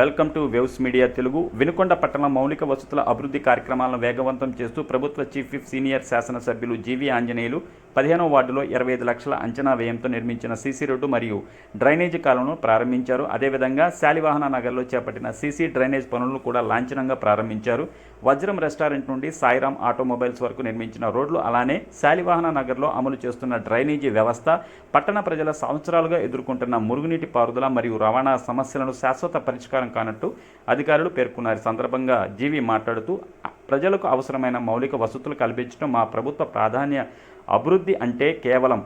Welcome to Waves Media Telugu. Vinukonda పట్టణ మౌలిక వసతుల అభివృద్ధి కార్యక్రమాలను వేగవంతం చేస్తూ ప్రభుత్వ చీఫ్ విప్ సీనియర్ శాసనసభ్యులు జీవి ఆంజనేయులు పదిహేనవ వార్డులో ఇరవై ఐదు లక్షల అంచనా వ్యయంతో నిర్మించిన సీసీ రోడ్డు మరియు డ్రైనేజీ కాలువను ప్రారంభించారు. అదేవిధంగా శాలివాహన నగర్లో చేపట్టిన సీసీ డ్రైనేజ్ పనులను కూడా లాంఛనంగా ప్రారంభించారు. వజ్రం రెస్టారెంట్ నుండి సాయిరామ్ ఆటోమొబైల్స్ వరకు నిర్మించిన రోడ్లు అలానే శాలివాహన నగర్లో అమలు చేస్తున్న డ్రైనేజీ వ్యవస్థ పట్టణ ప్రజల సంవత్సరాలుగా ఎదుర్కొంటున్న మురుగునీటి పారుదల మరియు రవాణా సమస్యలను శాశ్వత పరిష్కారం కానట్టు అధికారులు పేర్కొన్నారు. సందర్భంగా జీవి మాట్లాడుతూ ప్రజలకు అవసరమైన మౌలిక వసతులు కల్పించడం మా ప్రభుత్వ ప్రాధాన్య అభివృద్ధి అంటే కేవలం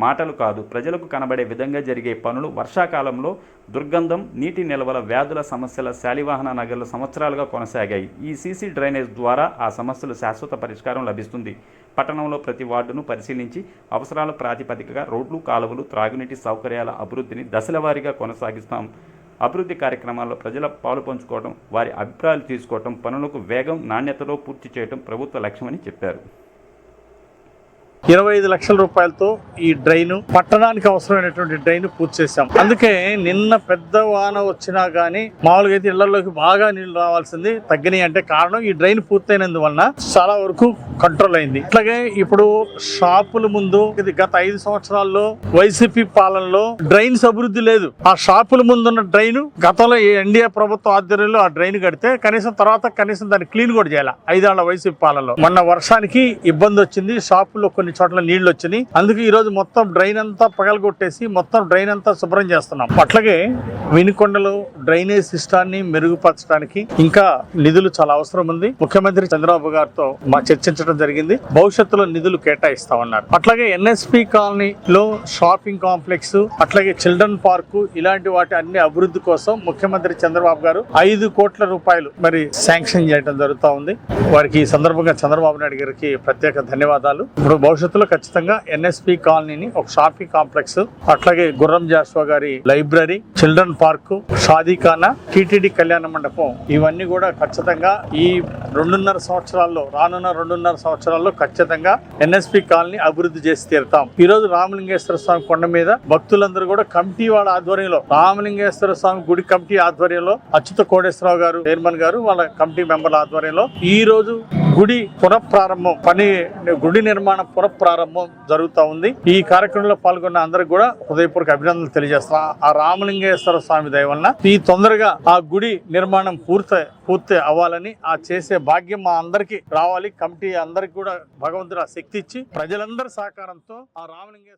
మాటలు కాదు. ప్రజలకు కనబడే విధంగా జరిగే పనులు వర్షాకాలంలో దుర్గంధం నీటి నిల్వల వ్యాధుల సమస్యల శాలివాహన నగర్లు సంవత్సరాలుగా కొనసాగాయి. ఈ సీసీ డ్రైనేజ్ ద్వారా ఆ సమస్యలు శాశ్వత పరిష్కారం లభిస్తుంది. పట్టణంలో ప్రతి వార్డును పరిశీలించి అవసరాల ప్రాతిపదికగా రోడ్లు కాలువలు త్రాగునీటి సౌకర్యాల అభివృద్ధిని దశలవారీగా కొనసాగిస్తాం. అభివృద్ధి కార్యక్రమాల్లో ప్రజల పాలు పంచుకోవడం వారి అభిప్రాయాలు తీసుకోవడం పనులకు వేగం నాణ్యతలో పూర్తి చేయడం ప్రభుత్వ లక్ష్యమని చెప్పారు. ఇరవై ఐదు లక్షల రూపాయలతో ఈ డ్రైన్ పట్టణానికి అవసరమైనటువంటి డ్రైన్ పూర్తి చేశాం. అందుకే నిన్న పెద్ద వాన వచ్చినా గానీ మామూలుగా అయితే ఇళ్ళలోకి బాగా నీళ్ళు రావాల్సింది తగ్గినాయి అంటే కారణం ఈ డ్రైన్ పూర్తయినందువలన చాలా వరకు కంట్రోల్ అయింది. అట్లాగే ఇప్పుడు షాపుల ముందు ఇది గత ఐదు సంవత్సరాల్లో వైసీపీ పాలనలో డ్రైన్స్ అభివృద్ధి లేదు. ఆ షాపుల ముందున్న డ్రైన్ గతంలో ఎన్డీఏ ప్రభుత్వ ఆధ్వర్యంలో ఆ డ్రైన్ కడితే కనీసం తర్వాత కనీసం దాన్ని క్లీన్ కూడా చేయాలి ఐదేళ్ళ వైసీపీ పాలనలో. మొన్న వర్షానికి ఇబ్బంది వచ్చింది షాపుల్లో కొన్ని చోట్ల నీళ్ళు వచ్చినాయి. అందుకే ఈ రోజు మొత్తం డ్రైన్ అంతా పగలగొట్టేసి మొత్తం డ్రైన్ అంతా శుభ్రం చేస్తున్నాం. అట్లాగే వినుకొండలో డ్రైనేజ్ సిస్టాన్ని మెరుగుపరచడానికి ఇంకా నిధులు చాలా అవసరం ఉంది. ముఖ్యమంత్రి చంద్రబాబు గారితో మా చర్చించడం జరిగింది. భవిష్యత్తులో నిధులు కేటాయిస్తామన్నారు. అట్లాగే ఎన్ఎస్పి కాలనీలో షాపింగ్ కాంప్లెక్స్ అట్లాగే చిల్డ్రన్ పార్కు ఇలాంటి వాటి అన్ని అభివృద్ధి కోసం ముఖ్యమంత్రి చంద్రబాబు గారు ఐదు కోట్ల రూపాయలు మరి శాంక్షన్ చేయడం జరుగుతూ ఉంది. వారికి ఈ సందర్భంగా చంద్రబాబు నాయుడు గారికి ప్రత్యేక ధన్యవాదాలు. ఇప్పుడు భవిష్యత్తులో ఖచ్చితంగా ఎన్ఎస్పి కాలనీని ఒక షాపింగ్ కాంప్లెక్స్ అట్లాగే గుర్రం జాస్వా గారి లైబ్రరీ చిల్డ్రన్ పార్కు షాదీఖానా టిటిడి కళ్యాణ మండపం ఇవన్నీ కూడా ఖచ్చితంగా ఈ రెండున్నర సంవత్సరాల్లో రానున్న రెండున్నర సంవత్సరాల్లో ఖచ్చితంగా ఎన్ఎస్పి కాలనీ అభివృద్ధి చేసి తీరుతాం. ఈ రోజు రామలింగేశ్వర స్వామి కొండ మీద భక్తులందరూ కూడా కమిటీ వాళ్ళ ఆధ్వర్యంలో రామలింగేశ్వర స్వామి గుడి కమిటీ ఆధ్వర్యంలో అచ్యుత కోటేశ్వరరావు గారు చైర్మన్ గారు వాళ్ళ కమిటీ మెంబర్ల ఆధ్వర్యంలో ఈ రోజు గుడి పునఃప్రారంభం పని గుడి నిర్మాణ పునఃప్రారంభం జరుగుతూ ఉంది. ఈ కార్యక్రమంలో పాల్గొన్న అందరికి కూడా హృదయపూర్వక అభినందనలు తెలియజేస్తున్నా ఆ రామలింగేశ్వర స్వామి దయ వలన ఈ తొందరగా ఆ గుడి నిర్మాణం పూర్తి పూర్తి అవ్వాలని ఆ చేసే భాగ్యం మా అందరికి రావాలి. కమిటీ అందరికి కూడా భగవంతుడు ఆ శక్తి ఇచ్చి ప్రజలందరి సహకారంతో ఆ రామలింగేశ్వర